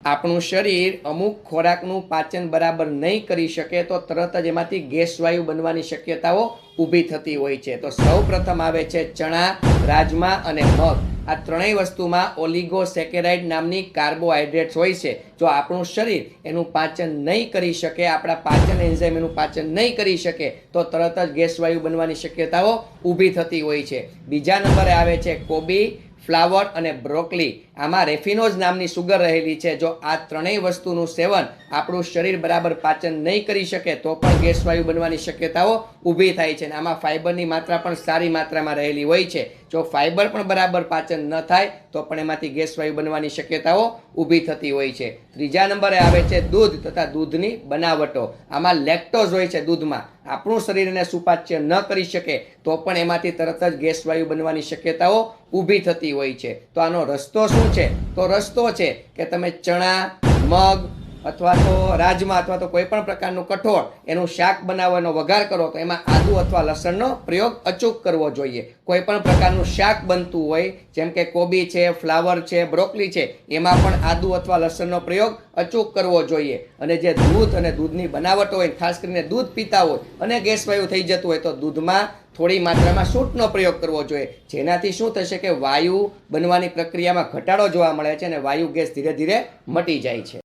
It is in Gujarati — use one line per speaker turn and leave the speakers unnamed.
આપણું શરીર અમુક ખોરાકનું પાચન બરાબર નહીં કરી શકે તો તરત જ એમાંથી ગેસ વાયુ બનવાની શક્યતાઓ ઊભી થતી હોય છે. તો સૌ પ્રથમ આવે છે ચણા, રાજમા અને મગ. આ ત્રણેય વસ્તુમાં ઓલિગોસેકેરાઇડ નામની કાર્બોહાઈડ્રેટ્સ હોય છે. જો આપણું શરીર એનું પાચન નહીં કરી શકે, આપણા પાચન એન્ઝાઇમ એનું પાચન નહીં કરી શકે, તો તરત જ ગેસ વાયુ બનવાની શક્યતાઓ ઊભી થતી હોય છે. બીજા નંબરે આવે છે કોબી ફ્લાવર અને બ્રોકલી. આમાં રેફિનોઝ નામની સુગર રહેલી છે. જો આ ત્રણેય વસ્તુનું સેવન આપણું શરીર બરાબર પાચન નહીં કરી શકે, તો પણ ગેસ વાયુ બનવાની શક્યતાઓ ઊભી થાય છે અને આમાં ફાઇબરની માત્રા પણ સારી માત્રામાં રહેલી હોય છે. જો ફાઇબર પણ બરાબર પાચન ન થાય, તો પણ એમાંથી ગેસ વાયુ બનવાની શક્યતાઓ ઊભી થતી હોય છે. ત્રીજા નંબરે આવે છે દૂધ તથા દૂધની બનાવટો. આમાં લેક્ટોઝ હોય છે દૂધમાં. આપણું શરીરને સુપાચ્ય ન કરી શકે, તો પણ એમાંથી તરત જ ગેસ વાયુ બનવાની શક્યતાઓ ઊભી થતી હોય છે. તો આનો રસ્તો શું છે? તો રસ્તો છે કે તમે ચણા, મગ અથવા તો રાજમા અથવા તો કોઈ પણ પ્રકારનું કઠોળ એનું શાક બનાવવાનો વઘાર કરો, તો એમાં આદુ અથવા લસણનો પ્રયોગ અચૂક કરવો જોઈએ. કોઈ પણ પ્રકારનું શાક બનતું હોય, જેમ કે કોબી છે, ફ્લાવર છે, બ્રોકલી છે, એમાં પણ આદુ અથવા લસણનો પ્રયોગ અચૂક કરવો જોઈએ. અને જે દૂધ અને દૂધની બનાવટ હોય ખાસ કરીને દૂધ પીતા હોય અને ગેસ વાયુ થઈ જતું હોય, તો દૂધમાં થોડી માત્રામાં સૂટનો પ્રયોગ કરવો જોઈએ. જેનાથી શું થશે કે વાયુ બનવાની પ્રક્રિયામાં ઘટાડો જોવા મળે છે અને વાયુ ગેસ ધીરે ધીરે મટી જાય છે.